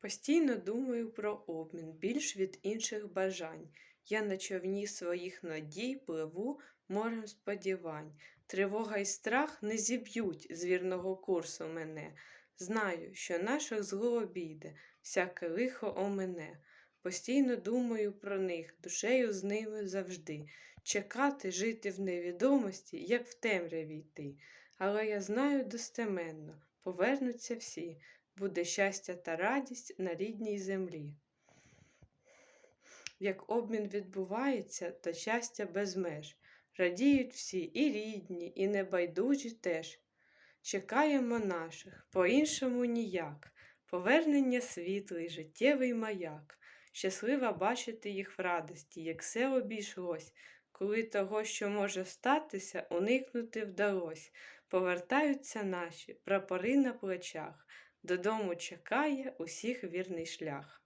Постійно думаю про обмін, більш від інших бажань. Я на човні своїх надій пливу морем сподівань. Тривога й страх не зіб'ють з вірного курсу мене. Знаю, що наших зло обійде, всяке лихо омене. Постійно думаю про них, душею з ними завжди. Чекати, жити в невідомості, як в темряві йти. Але я знаю достеменно, повернуться всі, буде щастя та радість на рідній землі. Як обмін відбувається, то щастя без меж. Радіють всі, і рідні, і небайдужі теж. Чекаємо наших, по-іншому ніяк. Повернення світлий, життєвий маяк. Щаслива бачити їх в радості, як все обійшлось, коли того, що може статися, уникнути вдалось. Повертаються наші прапори на плечах. Додому чекає усіх вірний шлях.